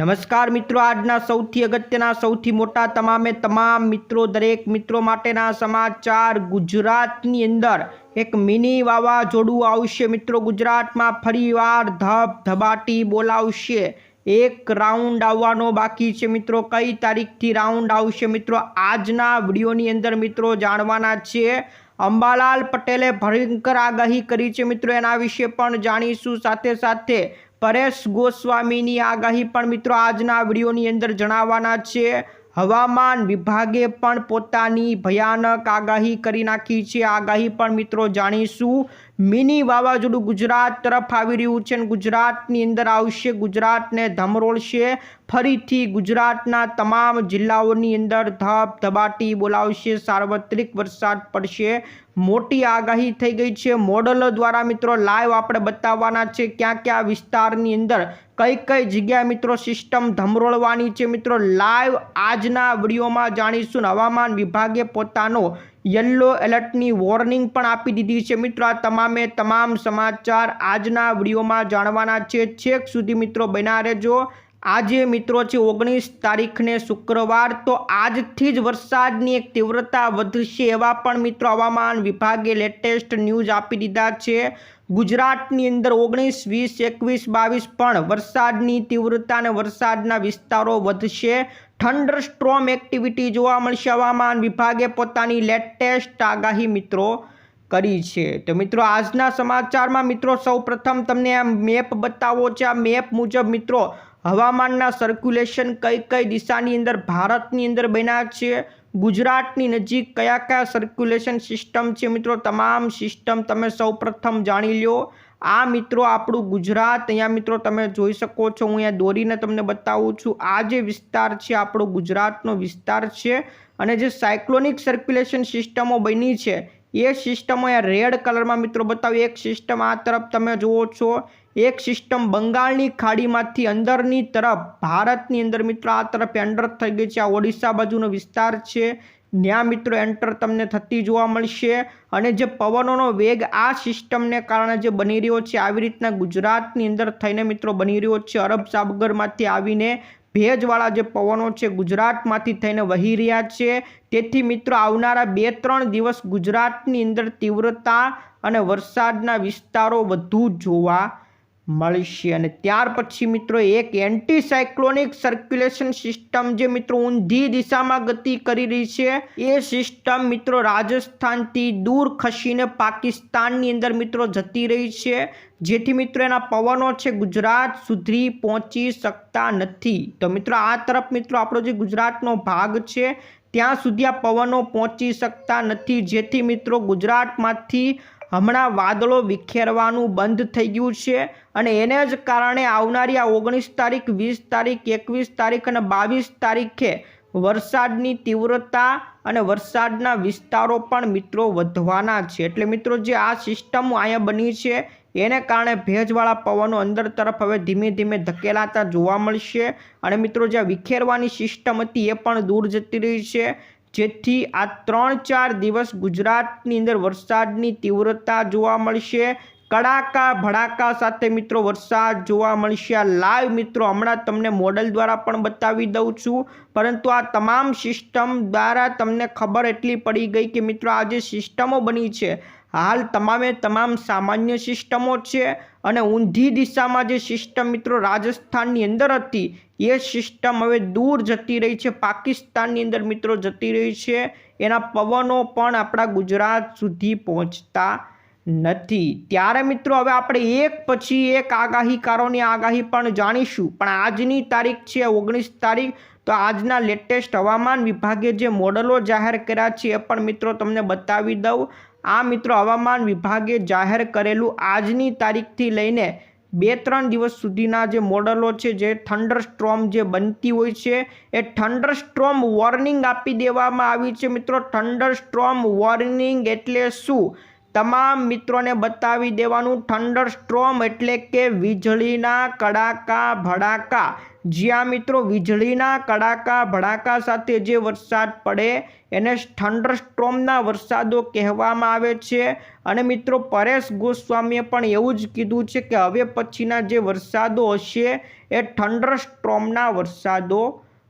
નમસ્કાર મિત્રો, આજના સૌથી અગત્યના, સૌથી મોટા, તમામે તમામ મિત્રો, દરેક મિત્રો માટેના સમાચાર ગુજરાતની અંદર એક મિની વાવાઝોડું આવશે મિત્રો, ગુજરાતમાં ફરીવાર ધબ ધબાટી બોલાવશે. એક રાઉન્ડ આવવાનો બાકી છે મિત્રો, કઈ તારીખથી રાઉન્ડ આવશે મિત્રો, આજના વિડીયોની અંદર મિત્રો જાણવાના છે. અંબાલાલ પટેલે ભયંકર આગાહી કરી છે મિત્રો, એના વિશે પણ જાણીશું સાથે સાથે. પરેશ ગોસ્વામીની આગાહી પણ મિત્રો આજના વિડીયોની અંદર જણાવવાના છે. હવામાન વિભાગે પણ પોતાની ભયાનક આગાહી કરી નાખી છે. આગાહી પણ મિત્રો જાણીશું. મિની વાવાઝોડું ગુજરાત તરફ આવી રહ્યું છે અને ગુજરાતની અંદર આવશે. ગુજરાતને ધમરોળશે. ફરીથી ગુજરાતના તમામ જિલ્લાઓની અંદર ધબ ધબાટી બોલાવશે, સાર્વત્રિક વરસાદ પડશે. મોટી આગાહી થઈ ગઈ છે. મોડલો દ્વારા મિત્રો લાઈવ આપણે બતાવવાના છે ક્યાં ક્યાં વિસ્તારની અંદર કઈ કઈ જગ્યાએ મિત્રો સિસ્ટમ ધમરોળવાની છે. મિત્રો લાઈવ આજના વિડીયોમાં જાણીશું હવામાન વિભાગે પોતાનો યલો એલર્ટની વોર્નિંગ પણ આપી દીધી છે. મિત્રો આ તમામે તમામ સમાચાર આજના વિડીયોમાં જાણવાના છે. છેક સુધી મિત્રો બના રહેજો. આજે મિત્રો છે ઓગણીસ તારીખને શુક્રવાર, તો આજથી જ વરસાદની એક તીવ્રતા વધશે એવા પણ મિત્રો હવામાન વિભાગે લેટેસ્ટ ન્યૂઝ આપી દીધા છે. ગુજરાતની અંદર ઓગણીસ, વીસ, એકવીસ, બાવીસ પણ વરસાદની તીવ્રતા અને વરસાદના વિસ્તારો વધશે. થંડર સ્ટ્રોમ એક્ટિવિટી જોવા મળશે હવામાન વિભાગે પોતાની લેટેસ્ટ આગાહી મિત્રો કરી છે. તો મિત્રો આજના સમાચારમાં મિત્રો સૌપ્રથમ તમને આ મેપ બતાવો છે. આ મેપ મુજબ મિત્રો હવામાનના સર્ક્યુલેશન કઈ કઈ દિશાની અંદર ભારતની અંદર બન્યા છે? ગુજરાતની નજીક કયા કયા સર્ક્યુલેશન સિસ્ટમ છે મિત્રો? તમામ સિસ્ટમ તમે સૌપ્રથમ જાણી લો આ મિત્રો આપણું ગુજરાત, અહીંયા મિત્રો તમે જોઈ શકો છો, હું અહીંયા દોરીને તમને બતાવું છું. આ જે વિસ્તાર છે, આપણો ગુજરાતનો વિસ્તાર છે અને જે સાયક્લોનિક સર્ક્યુલેશન સિસ્ટમો બની છે, એ સિસ્ટમો અહીંયા રેડ કલરમાં મિત્રો બતાવી. એક સિસ્ટમ આ તરફ તમે જુઓ છો એક સિસ્ટમ બંગાળની ખાડીમાંથી અંદરની તરફ, ભારતની અંદર મિત્રો આ તરફ એન્ટર થઈ ગઈ છે. આ ઓડિશા બાજુનો વિસ્તાર છે. ત્યાં મિત્રો એન્ટર તમને થતી જોવા મળશે. અને જે પવનોનો વેગ આ સિસ્ટમને કારણે જે બની રહ્યો છે, આવી રીતના ગુજરાતની અંદર થઈને મિત્રો બની રહ્યો છે. અરબ સાગરમાંથી આવીને ભેજવાળા જે પવનો છે, ગુજરાતમાંથી થઈને વહી રહ્યા છે. તેથી મિત્રો આવનારા બે ત્રણ દિવસ ગુજરાતની અંદર તીવ્રતા અને વરસાદના વિસ્તારો વધુ જોવા મળશે અને ત્યાર પછી મિત્રો એક એન્ટીસાયક્લોનિક સર્ક્યુલેશન સિસ્ટમ જે મિત્રો ઊંધી દિશામાં ગતિ કરી રહી છે, એ સિસ્ટમ મિત્રો રાજસ્થાનથી દૂર ખસીને પાકિસ્તાનની અંદર મિત્રો જતી રહી છે. જેથી મિત્રો એના પવનો છે ગુજરાત સુધી પહોંચી શકતા નથી. તો મિત્રો આ તરફ મિત્રો આપણો જે ગુજરાતનો ભાગ છે, ત્યાં સુધી આ પવનો પહોંચી શકતા નથી. જેથી મિત્રો ગુજરાતમાંથી હમણાં વાદળો વિખેરવાનું બંધ થઈ ગયું છે અને એને જ કારણે આવનારી આ ઓગણીસ તારીખ, વીસ તારીખ, એકવીસ તારીખ અને બાવીસ તારીખે વરસાદની તીવ્રતા અને વરસાદના વિસ્તારો પણ મિત્રો વધવાના છે. એટલે મિત્રો જે આ સિસ્ટમ અહીંયા બની છે, એને કારણે ભેજવાળા પવનો અંદર તરફ હવે ધીમે ધીમે ધકેલાતા જોવા મળશે અને મિત્રો જે વિખેરવાની સિસ્ટમ હતી એ પણ દૂર જતી રહી છે. જેથી આ ત્રણ ચાર દિવસ ગુજરાતની અંદર વરસાદની તીવ્રતા જોવા મળશે. કડાકા, ભડાકા સાથે મિત્રો વરસાદ જોવા મળશે. આ લાઈવ મિત્રો હમણાં તમને મોડલ દ્વારા પણ બતાવી દઉં છું. પરંતુ આ તમામ સિસ્ટમ દ્વારા તમને ખબર એટલી પડી ગઈ કે મિત્રો આ જે સિસ્ટમો બની છે, હાલ તમામે તમામ સામાન્ય સિસ્ટમો છે. અને ઊંધી દિશામાં જે સિસ્ટમ મિત્રો રાજસ્થાનની અંદર હતી, એ સિસ્ટમ હવે દૂર જતી રહી છે. પાકિસ્તાનની અંદર મિત્રો જતી રહી છે. એના પવનો પણ આપણા ગુજરાત સુધી પહોંચતા નથી. ત્યારે મિત્રો હવે આપણે એક પછી એક આગાહીકારોની આગાહી પણ જાણીશું. પણ આજની તારીખ છે ઓગણીસ તારીખ. તો આજના લેટેસ્ટ હવામાન વિભાગે જે મોડલો જાહેર કર્યા છે એ પણ મિત્રો તમને બતાવી દઉં. આ મિત્રો હવામાન વિભાગે જાહેર કરેલું આજની તારીખથી લઈને બે ત્રણ દિવસ સુધીના જે મોડલો છે, જે થંડર સ્ટ્રોમ જે બનતી હોય છે, એ થંડર સ્ટ્રોમ વોર્નિંગ આપી દેવામાં આવી છે મિત્રો. થંડર સ્ટ્રોમ વોર્નિંગ એટલે શું? તમામ મિત્રોને બતાવી દેવાનું. થંડર સ્ટ્રોમ એટલે કે વીજળીના કડાકા, ભડાકા. જ્યાં મિત્રો વીજળીના કડાકા, ભડાકા સાથે જે વરસાદ પડે એને થંડર સ્ટ્રોમના વરસાદો કહેવામાં આવે છે. અને મિત્રો પરેશ ગોસ્વામીએ પણ એવું જ કીધું છે કે હવે પછીના જે વરસાદો હશે એ થંડર સ્ટ્રોમના વરસાદો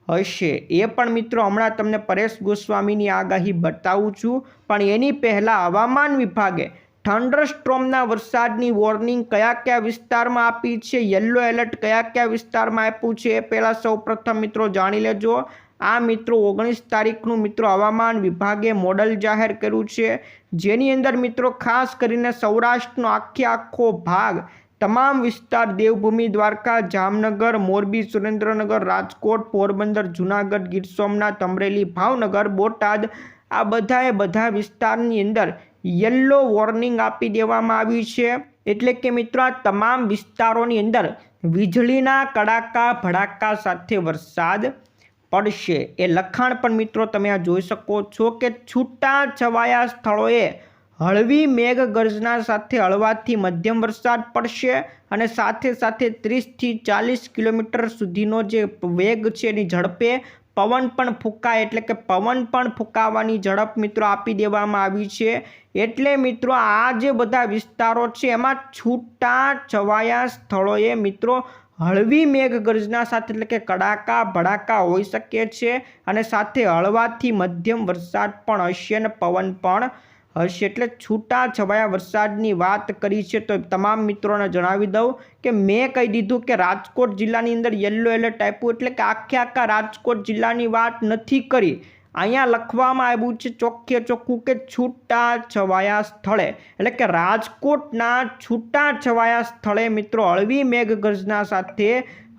હશે. એ પણ મિત્રો હમણાં તમને પરેશ ગોસ્વામીની આગાહી બતાવું છું. પણ એની પહેલાં હવામાન વિભાગે થંડર સ્ટ્રોમના વરસાદની વોર્નિંગ કયા કયા વિસ્તારમાં આપી છે? યલો એલર્ટ કયા કયા વિસ્તારમાં આપ્યું છે? એ પહેલાં સૌ પ્રથમ મિત્રો જાણી લેજો. આ મિત્રો ઓગણીસ તારીખનું મિત્રો હવામાન વિભાગે મોડલ જાહેર કર્યું છે. જેની અંદર મિત્રો ખાસ કરીને સૌરાષ્ટ્રનો આખે આખો ભાગ, તમામ વિસ્તાર દેવભૂમિ, દ્વારકા, જામનગર, મોરબી, સુરેન્દ્રનગર, રાજકોટ, પોરબંદર, જુનાગઢ, ગીર સોમનાથ, અમરેલી, ભાવનગર, બોટાદ, આ બધાએ બધા વિસ્તારની અંદર યલો વોર્નિંગ આપી દેવામાં આવી છે. એટલે કે મિત્રો, આ તમામ વિસ્તારોની અંદર વીજળીના કડાકા, ભડાકા સાથે વરસાદ પડશે. એ લખાણ પણ મિત્રો તમે આ જોઈ શકો છો કે છૂટા છવાયા સ્થળોએ હળવી મેઘગર્જના સાથે હળવાથી મધ્યમ વરસાદ પડશે અને સાથે સાથે ત્રીસથી ચાલીસ કિલોમીટર સુધીનો જે વેગ છે એની ઝડપે પવન પણ ફૂંકાય એટલે કે પવન પણ ફૂંકાવાની ઝડપ મિત્રો આપી દેવામાં આવી છે. એટલે મિત્રો આ જે બધા વિસ્તારો છે, એમાં છૂટા છવાયા સ્થળોએ મિત્રો હળવી મેઘગર્જના સાથે એટલે કે કડાકા, ભડાકા હોઈ શકે છે અને સાથે હળવાથી મધ્યમ વરસાદ પણ હશે અને પવન પણ હશે એટલે છૂટા છવાયા વરસાદની વાત કરી છે, તો તમામ મિત્રોને જણાવી દઉં કે મેં કહી દીધું કે રાજકોટ જિલ્લાની અંદર યલો એલર્ટ આપ્યું એટલે કે આખે આખા રાજકોટ જિલ્લાની વાત નથી કરી. અહીંયા લખવામાં આવ્યું છે ચોખ્ખે ચોખ્ખું કે છૂટા છવાયા સ્થળે. એટલે કે રાજકોટના છૂટા છવાયા સ્થળે મિત્રો હળવી મેઘગર્જના સાથે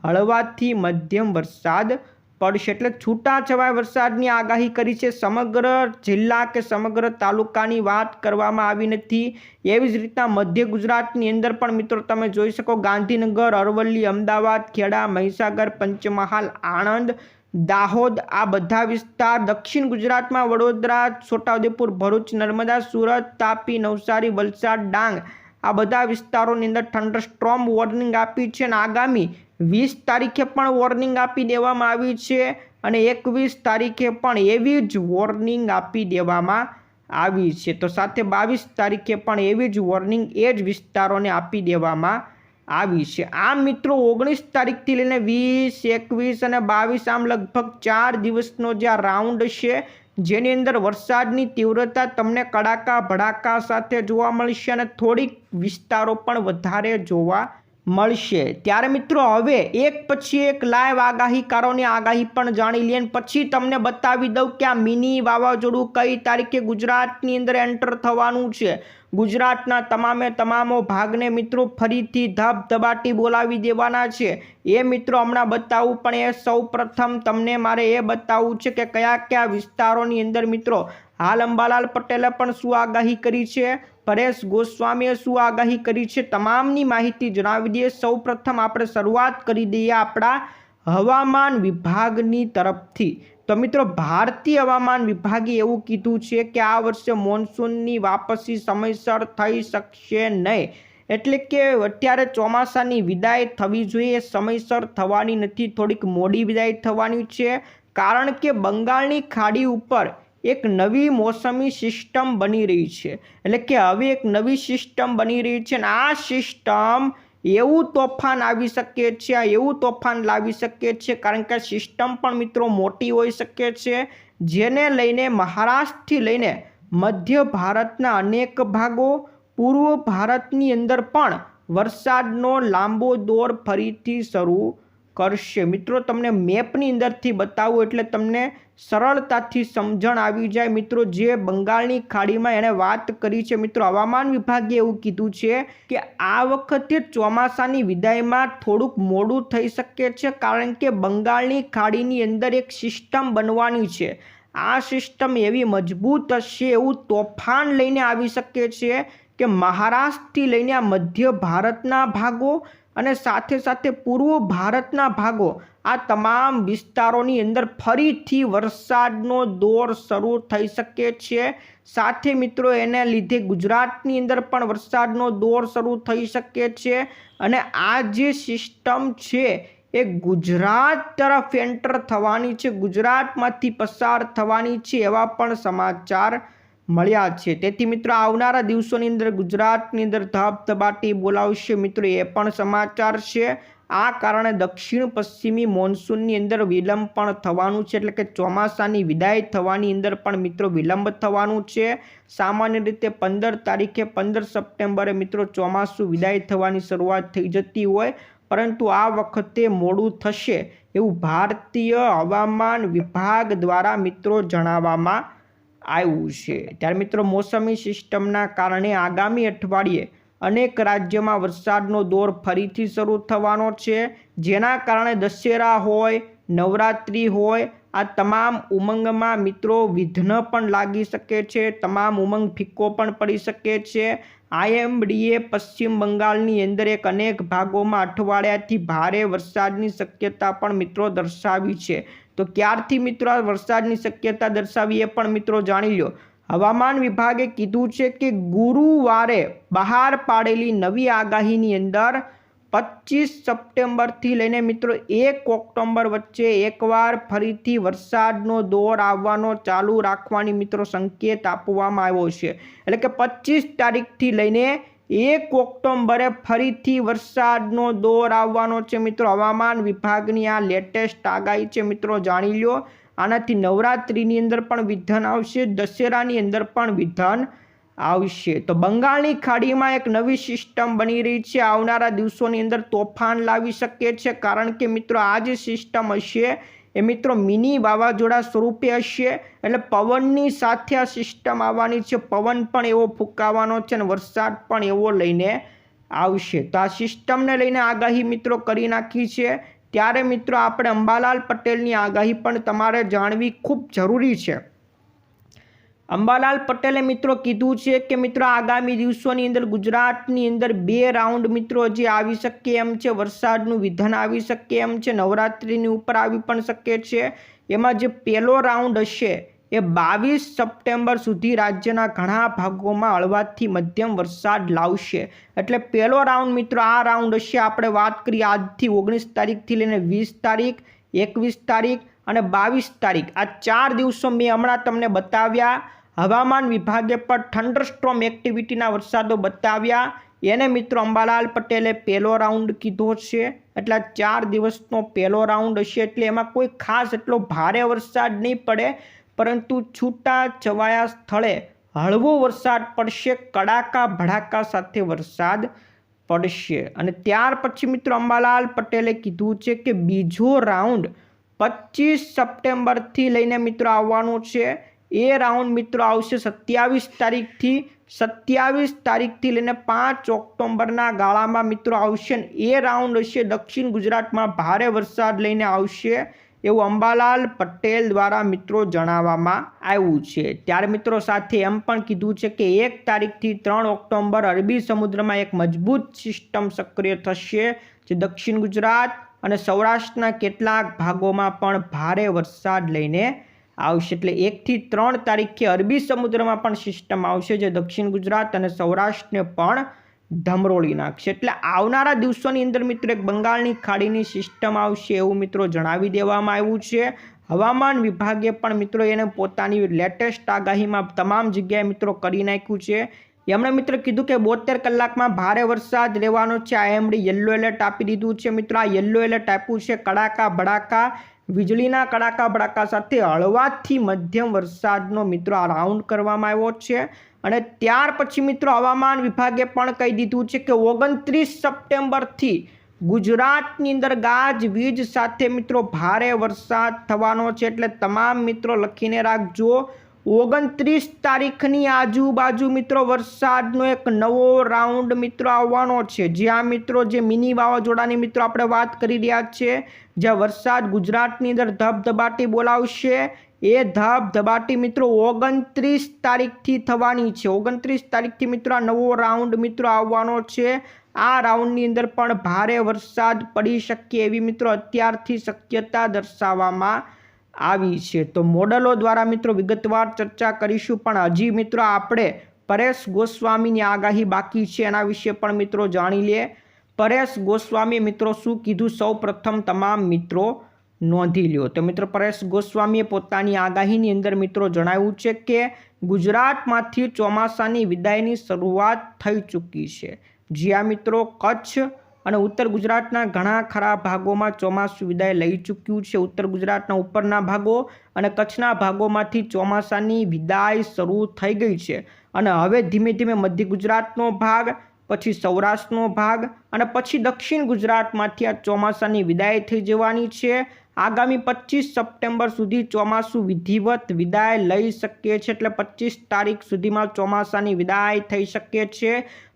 હળવાથી મધ્યમ વરસાદ પડશે એટલે છૂટાછવાયા વરસાદની આગાહી કરી છે. સમગ્ર જિલ્લા કે સમગ્ર તાલુકાની વાત કરવામાં આવી નથી. એવી જ રીતના મધ્ય ગુજરાતની અંદર પણ મિત્રો તમે જોઈ શકો ગાંધીનગર, અરવલ્લી, અમદાવાદ, ખેડા, મહીસાગર, પંચમહાલ, આણંદ, દાહોદ, આ બધા વિસ્તાર દક્ષિણ ગુજરાતમાં વડોદરા, છોટાઉદેપુર, ભરૂચ, નર્મદા, સુરત, તાપી, નવસારી, વલસાડ, ડાંગ આ બધા વિસ્તારોની અંદર ઠંડર સ્ટ્રોમ વોર્નિંગ આપી છે અને આગામી વીસ તારીખે પણ વોર્નિંગ આપી દેવામાં આવી છે અને એકવીસ તારીખે પણ એવી જ વોર્નિંગ આપી દેવામાં આવી છે. તો સાથે બાવીસ તારીખે પણ એવી જ વોર્નિંગ એ જ વિસ્તારોને આપી દેવામાં આવી છે. આમ મિત્રો, ઓગણીસ તારીખથી લઈને વીસ, એકવીસ અને બાવીસ આમ લગભગ ચાર દિવસનો જે આ રાઉન્ડ છે, જેની અંદર વરસાદની તીવ્રતા તમને કડાકા ભડાકા સાથે જોવા મળશે અને થોડીક વિસ્તારો પણ વધારે જોવા મળશે. ત્યારે મિત્રો, હવે એક પછી એક લાઈવ આગાહીકારોની આગાહી પણ જાણી લઈએ પછી તમને બતાવી દઉં કે આ મિની વાવાઝોડું કઈ તારીખે ગુજરાતની અંદર એન્ટર થવાનું છે. ગુજરાતના તમામે તમામો ભાગને મિત્રો ફરીથી ધબધબાટી બોલાવી દેવાના છે. એ મિત્રો હમણાં બતાવવું પણ એ સૌ તમને મારે એ બતાવવું છે કે કયા કયા વિસ્તારોની અંદર મિત્રો, હાલ અંબાલાલ પટેલે પણ શું આગાહી કરી છે? પરેશ ગોસ્વામીએ શું આગાહી કરી છે તમામની માહિતી જણાવી દઈએ. સૌ પ્રથમ આપણે શરૂઆત કરી દઈએ આપણા હવામાન વિભાગની તરફથી. તો મિત્રો, ભારતીય હવામાન વિભાગે એવું કીધું છે કે આ વર્ષે મોન્સૂનની વાપસી સમયસર થઈ શકશે નહીં. એટલે કે અત્યારે ચોમાસાની વિદાય થવી જોઈએ, સમયસર થવાની નથી, થોડીક મોડી વિદાય થવાની છે. કારણ કે બંગાળની ખાડી ઉપર એક નવી મોસમી સિસ્ટમ બની રહી છે. એટલે કે હવે એક નવી સિસ્ટમ બની રહી છે અને આ સિસ્ટમ એવું તોફાન આવી શકે છે, આ એવું તોફાન લાવી શકે છે, કારણ કે સિસ્ટમ પણ મિત્રો મોટી હોઈ શકે છે, જેને લઈને મહારાષ્ટ્રથી લઈને મધ્ય ભારતના અનેક ભાગો, પૂર્વ ભારતની અંદર પણ વરસાદનો લાંબો દોર ફરીથી શરૂ કરશે. મિત્રો, તમને મેપની અંદરથી બતાવું, એટલે તમને સરળતાથી સમજણ આવી જાય. મિત્રો, જે બંગાળની ખાડીમાં એણે વાત કરી છે, મિત્રો, હવામાન વિભાગે એવું કીધું છે કે આ વખતે ચોમાસાની વિદાયમાં થોડુંક મોડું થઈ શકે છે, કારણ કે બંગાળની ખાડીની અંદર એક સિસ્ટમ બનવાની છે. આ સિસ્ટમ એવી મજબૂત હશે એવું તોફાન લઈને આવી શકે છે કે મહારાષ્ટ્રથી લઈને આ મધ્ય ભારતના ભાગો અને સાથે સાથે પૂર્વ ભારતના ભાગો, આ તમામ વિસ્તારોની અંદર ફરીથી વરસાદનો દોર શરૂ થઈ શકે છે. સાથે મિત્રો, એને લીધે ગુજરાતની અંદર પણ વરસાદનો દોર શરૂ થઈ શકે છે અને આ જે સિસ્ટમ છે એ ગુજરાત તરફ એન્ટર થવાની છે, ગુજરાતમાંથી પસાર થવાની છે એવા પણ સમાચાર મળ્યા છે. તેથી મિત્રો, આવનારા દિવસોની અંદર ગુજરાતની અંદર ધબધબાટી બોલાવશે. મિત્રો, એ પણ સમાચાર છે. આ કારણે દક્ષિણ પશ્ચિમી મોન્સૂનની અંદર વિલંબ પણ થવાનું છે. એટલે કે ચોમાસાની વિદાય થવાની અંદર પણ મિત્રો વિલંબ થવાનું છે. સામાન્ય રીતે પંદર તારીખે પંદર સપ્ટેમ્બરે મિત્રો ચોમાસું વિદાય થવાની શરૂઆત થઈ જતી હોય. પરંતુ આ વખતે મોડું થશે એવું ભારતીય હવામાન વિભાગ દ્વારા મિત્રો જણાવવામાં આવ્યું છે. ત્યારે મિત્રો, મોસમી સિસ્ટમના કારણે આગામી અઠવાડિયે અનેક રાજ્યમાં વરસાદનો દોર ફરીથી શરૂ થવાનો છે. જેના કારણે દશેરા હોય, નવરાત્રિ હોય, આ તમામ ઉમંગમાં મિત્રો વિઘ્ન પણ લાગી શકે છે. તમામ ઉમંગ ફિક્કો પણ પડી શકે છે. આઈએમડીએ પશ્ચિમ બંગાળની અંદર એક અનેક ભાગોમાં અઠવાડિયાથી ભારે વરસાદની શક્યતા પણ મિત્રો દર્શાવી છે. તો ક્યારથી મિત્રો આ વરસાદની શક્યતા દર્શાવી એ પણ મિત્રો જાણી લો હવામાન વિભાગે કીધું છે કે ગુરુવારે બહાર પાડેલી નવી આગાહીની અંદર પચીસ સપ્ટેમ્બરથી લઈને મિત્રો એક ઓક્ટોબર વચ્ચે એકવાર ફરીથી વરસાદનો દોર આવવાનો ચાલુ રાખવાની મિત્રો સંકેત આપવામાં આવ્યો છે. એટલે કે પચીસ તારીખથી લઈને એક ઓક્ટોબરે ફરીથી વરસાદનો દોર આવવાનો છે મિત્રો. હવામાન વિભાગની આ લેટેસ્ટ આગાહી છે મિત્રો, જાણી લો આનાથી નવરાત્રિની અંદર પણ વિધન આવશે, દશેરાની અંદર પણ વિધન આવશે. તો બંગાળની ખાડીમાં એક નવી સિસ્ટમ બની રહી છે. આવનારા દિવસોની અંદર તોફાન લાવી શકે છે. કારણ કે મિત્રો, આ જે સિસ્ટમ હશે એ મિત્રો, મિની વાવાઝોડા સ્વરૂપે હશે. એટલે પવનની સાથે આ સિસ્ટમ આવવાની છે. પવન પણ એવો ફૂંકાવાનો છે અને વરસાદ પણ એવો લઈને આવશે. તો આ સિસ્ટમને લઈને આગાહી મિત્રો કરી નાખી છે. ત્યારે મિત્રો, આપણે અંબાલાલ પટેલની આગાહી પણ તમારે જાણવી ખૂબ જરૂરી છે. અંબાલાલ પટેલે મિત્રો કીધું છે કે મિત્રો આગામી દિવસોની અંદર ગુજરાતની અંદર બે રાઉન્ડ મિત્રો જે આવી શકે એમ છે, વરસાદનું વિધાન આવી શકે એમ છે, નવરાત્રિની ઉપર આવી પણ શકે છે. એમાં જે પહેલો રાઉન્ડ હશે એ બાવીસ સપ્ટેમ્બર સુધી રાજ્યના ઘણા ભાગોમાં હળવાથી મધ્યમ વરસાદ લાવશે. એટલે પહેલો રાઉન્ડ મિત્રો આ રાઉન્ડ હશે. આપણે વાત કરીએ આજથી ઓગણીસ તારીખથી લઈને વીસ તારીખ, એકવીસ તારીખ અને બાવીસ તારીખ. આ ચાર દિવસો મેં હમણાં તમને બતાવ્યા. હવામાન વિભાગે પણ થંડરસ્ટ્રોમ એક્ટિવિટીના વરસાદો બતાવ્યા. એને મિત્રો અંબાલાલ પટેલે પહેલો રાઉન્ડ કીધો છે. એટલે ચાર દિવસનો પહેલો રાઉન્ડ હશે એટલે એમાં કોઈ ખાસ એટલો ભારે વરસાદ નહીં પડે, પરંતુ છૂટા છવાયા સ્થળે હળવો વરસાદ પડશે, કડાકા ભડાકા સાથે વરસાદ પડશે. અને ત્યાર પછી મિત્રો અંબાલાલ પટેલે કીધું છે કે બીજો રાઉન્ડ પચીસ સપ્ટેમ્બરથી લઈને મિત્રો આવવાનો છે. એ રાઉન્ડ મિત્રો આવશે સત્યાવીસ તારીખથી સત્યાવીસ તારીખથી લઈને પાંચ ઓક્ટોબરના ગાળામાં મિત્રો આવશે એ રાઉન્ડ હશે દક્ષિણ ગુજરાતમાં ભારે વરસાદ લઈને આવશે એવું અંબાલાલ પટેલ દ્વારા મિત્રો જણાવવામાં આવ્યું છે. ત્યારે મિત્રો સાથે એમ પણ કીધું છે કે એક તારીખથી ત્રણ ઓક્ટોબર અરબી સમુદ્રમાં એક મજબૂત સિસ્ટમ સક્રિય થશે, જે દક્ષિણ ગુજરાત અને સૌરાષ્ટ્રના કેટલાક ભાગોમાં પણ ભારે વરસાદ લઈને આવશે એટલે એકથી ત્રણ તારીખે અરબી સમુદ્રમાં પણ સિસ્ટમ આવશે જે દક્ષિણ ગુજરાત અને સૌરાષ્ટ્રને પણ ધમરોળી નાખશે. એટલે આવનારા દિવસોની અંદર મિત્રો એક બંગાળની ખાડીની સિસ્ટમ આવશે એવું મિત્રો જણાવી દેવામાં આવ્યું છે. હવામાન વિભાગે પણ મિત્રો એને પોતાની લેટેસ્ટ આગાહીમાં તમામ જગ્યાએ મિત્રો કરી નાખ્યું છે. એમણે મિત્રો કીધું કે બોતેર કલાકમાં ભારે વરસાદ રહેવાનો છે. આઈએમડી યલો એલર્ટ આપી દીધું છે. મિત્રો આ યલો એલર્ટ આપ્યું છે કડાકા ભડાકા વીજળીના કડાકા ભડાકા સાથે હળવાથી મધ્યમ વરસાદનો મિત્રો આ રાઉન્ડ કરવામાં આવ્યો છે. અને ત્યાર પછી મિત્રો હવામાન વિભાગે પણ કહી દીધું છે કે ઓગણત્રીસ સપ્ટેમ્બરથી ગુજરાતની અંદર ગાજ વીજ સાથે મિત્રો ભારે વરસાદ થવાનો છે. એટલે તમામ મિત્રો લખીને રાખજો. ઓગણત્રીસ તારીખની આજુબાજુ મિત્રો વરસાદનો એક નવો રાઉન્ડ મિત્રો આવવાનો છે. જ્યાં મિત્રો જે મિની વાવાઝોડાની મિત્રો આપણે વાત કરી રહ્યા છીએ જ્યાં વરસાદ ગુજરાતની અંદર ધબધબાટી બોલાવશે. એ ધબધબાટી મિત્રો ઓગણત્રીસ તારીખથી થવાની છે. ઓગણત્રીસ તારીખથી મિત્રો આ નવો રાઉન્ડ મિત્રો આવવાનો છે. આ રાઉન્ડની અંદર પણ ભારે વરસાદ પડી શકે એવી મિત્રો અત્યારથી શક્યતા દર્શાવવામાં આવી છે. તો મોડલો દ્વારા મિત્રો વિગતવાર ચર્ચા કરીશું, પણ હજી મિત્રો આપણે પરેશ ગોસ્વામીની આગાહી બાકી છે. એના વિશે પણ મિત્રો જાણી લે. પરેશ ગોસ્વામી મિત્રો શું કીધું? સૌ તમામ મિત્રો નોંધી લ્યો. તો મિત્રો પરેશ ગોસ્વામીએ પોતાની આગાહીની અંદર મિત્રો જણાવ્યું છે કે ગુજરાતમાંથી ચોમાસાની વિદાયની શરૂઆત થઈ ચૂકી છે. જ્યાં મિત્રો કચ્છ અને ઉત્તર ગુજરાતના ઘણા ખરા ભાગોમાં ચોમાસું વિદાય લઈ ચૂક્યું છે. ઉત્તર ગુજરાતના ઉપરના ભાગો અને કચ્છના ભાગોમાંથી ચોમાસાની વિદાય શરૂ થઈ ગઈ છે. અને હવે ધીમે ધીમે મધ્ય ગુજરાતનો ભાગ, પછી સૌરાષ્ટ્રનો ભાગ અને પછી દક્ષિણ ગુજરાતમાંથી આ ચોમાસાની વિદાય થઈ જવાની છે. આગામી પચીસ સપ્ટેમ્બર સુધી ચોમાસું વિધિવત વિદાય લઈ શકીએ છે એટલે પચીસ તારીખ સુધીમાં ચોમાસાની વિદાય થઈ શકે છે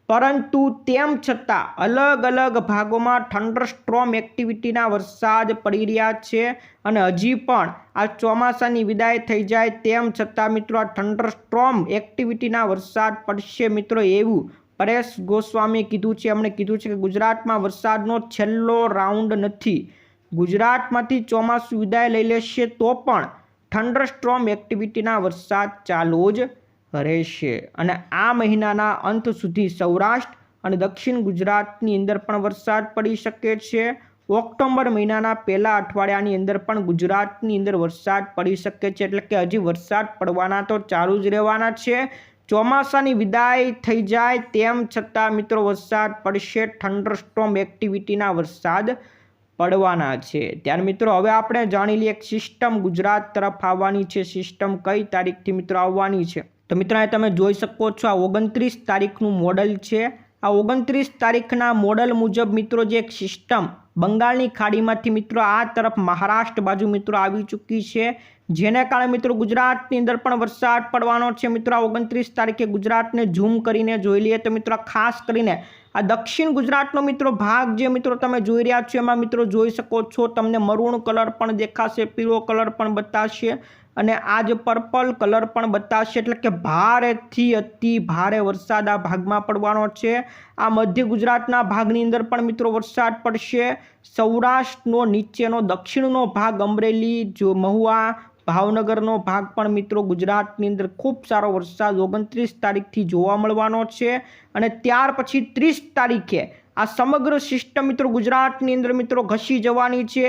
પરંતુ તેમ છતાં અલગ અલગ ભાગોમાં થંડરસ્ટ્રોમ એક્ટિવિટીના વરસાદ પડી રહ્યા છે અને હજી પણ આ ચોમાસાની વિદાય થઈ જાય તેમ છતાં મિત્રો આ થંડરસ્ટ્રોમ એક્ટિવિટીના વરસાદ પડશે મિત્રો એવું પરેશ ગોસ્વામીએ કીધું છે. એમણે કીધું છે કે ગુજરાતમાં વરસાદનો છેલ્લો રાઉન્ડ નથી. ગુજરાતમાંથી ચોમાસું વિદાય લઈ લેશે તો પણ થંડરસ્ટ્રોમ એક્ટિવિટીના વરસાદ ચાલુ જ રહેશે અને આ મહિનાના અંત સુધી સૌરાષ્ટ્ર અને દક્ષિણ ગુજરાતની અંદર પણ વરસાદ પડી શકે છે. ઓક્ટોબર મહિનાના પહેલા અઠવાડિયાની અંદર પણ ગુજરાતની અંદર વરસાદ પડી શકે છે. એટલે કે હજી વરસાદ પડવાના તો ચાલુ જ રહેવાના છે. ચોમાસાની વિદાય થઈ જાય તેમ છતાં મિત્રો વરસાદ પડશે. થંડરસ્ટોમ એક્ટિવિટીના વરસાદ પડવાના છે. ત્યારે મિત્રો હવે આપણે જાણી લઈએ એક સિસ્ટમ ગુજરાત તરફ આવવાની છે. સિસ્ટમ કઈ તારીખથી મિત્રો આવવાની છે? તો મિત્રો અહીં તમે જોઈ શકો છો આ ઓગણત્રીસ તારીખનું મોડલ છે. આ ઓગણત્રીસ તારીખના મોડલ મુજબ મિત્રો જે એક સિસ્ટમ બંગાળની ખાડીમાંથી મિત્રો આ તરફ મહારાષ્ટ્ર બાજુ મિત્રો આવી ચૂકી છે. જેને કારણે મિત્રો ગુજરાતની અંદર પણ વરસાદ પડવાનો છે. મિત્રો આ ઓગણત્રીસ તારીખે ગુજરાતને ઝૂમ કરીને જોઈ લઈએ તો મિત્રો ખાસ કરીને આ દક્ષિણ ગુજરાતનો મિત્રો ભાગ જે મિત્રો તમે જોઈ રહ્યા છો એમાં મિત્રો જોઈ શકો છો તમને મરૂણ કલર પણ દેખાશે, પીળો કલર પણ બતાવશે અને આ જ પર્પલ કલર પણ બતાવશે એટલે કે ભારેથી અતિ ભારે વરસાદ આ ભાગમાં પડવાનો છે. આ મધ્ય ગુજરાતના ભાગની અંદર પણ મિત્રો વરસાદ પડશે. સૌરાષ્ટ્રનો નીચેનો, દક્ષિણનો ભાગ અમરેલી, જો મહુવા, ભાવનગરનો ભાગ પણ મિત્રો ગુજરાતની અંદર ખૂબ સારો વરસાદ ઓગણત્રીસ તારીખથી જોવા મળવાનો છે. અને ત્યાર પછી ત્રીસ તારીખે આ સમગ્ર સિસ્ટમ મિત્રો ગુજરાતની અંદર મિત્રો ઘસી જવાની છે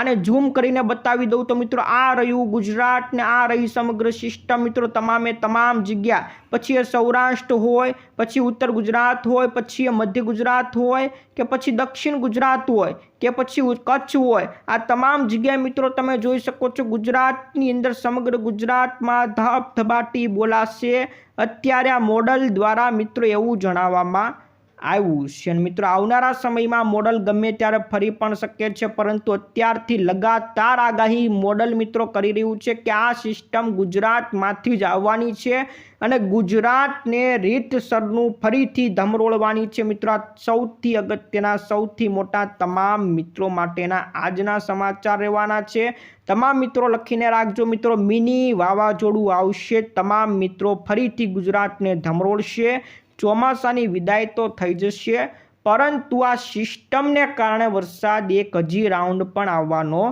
આને ઝૂમ કરીને બતાવી દઉં તો મિત્રો આ રહ્યું ગુજરાત ને આ રહી સમગ્ર સિસ્ટમ મિત્રો તમામે તમામ જગ્યા. પછી એ સૌરાષ્ટ્ર હોય, પછી ઉત્તર ગુજરાત હોય, પછી એ મધ્ય ગુજરાત હોય કે પછી દક્ષિણ ગુજરાત હોય કે પછી કચ્છ હોય. આ તમામ જગ્યાએ મિત્રો તમે જોઈ શકો છો ગુજરાતની અંદર સમગ્ર ગુજરાતમાં ધબધબાટી બોલાશે. અત્યારે આ મોડલ દ્વારા મિત્રો એવું જણાવવામાં આવ્યું છે. મિત્રો, આવનારા સમયમાં મોડલ ગમે ત્યારે ફરી પણ શકે છે, પરંતુ અત્યારથી લગાતાર આગાહી મોડલ મિત્રો કરી રહ્યું છે કે આ સિસ્ટમ ગુજરાતમાંથી જ આવવાની છે અને ગુજરાતને રીતસરનું ફરીથી ધમરોળવાની છે. મિત્રો સૌથી અગત્યના, સૌથી મોટા તમામ મિત્રો માટેના આજના સમાચાર રહેવાના છે. તમામ મિત્રો લખીને રાખજો મિત્રો, મિની વાવાઝોડું આવશે. તમામ મિત્રો ફરીથી ગુજરાતને ધમરોળશે. ચોમાસાની વિદાય તો થઈ જશે, પરંતુ આ સિસ્ટમને કારણે વરસાદ એક હજી રાઉન્ડ પણ આવવાનો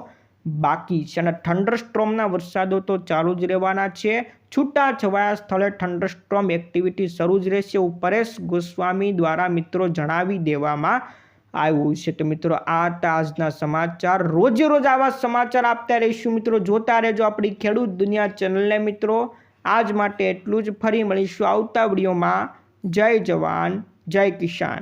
બાકી છે અને થંડરસ્ટ્રોમના વરસાદો તો ચાલુ જ રહેવાના છે. છૂટા છવાયા સ્થળે થંડરસ્ટ્રોમ એક્ટિવિટી શરૂ જ રહેશે, એવું પરેશ ગોસ્વામી દ્વારા મિત્રો જણાવી દેવામાં આવ્યું છે. તો મિત્રો, આ હતા આજના સમાચાર. રોજે રોજ આવા સમાચાર આપતા રહીશું મિત્રો. જોતા રહેજો આપણી ખેડૂત દુનિયા ચેનલને મિત્રો. આજ માટે એટલું જ. ફરી મળીશું આવતા વિડીયોમાં. જય જવાન જય કિસાન.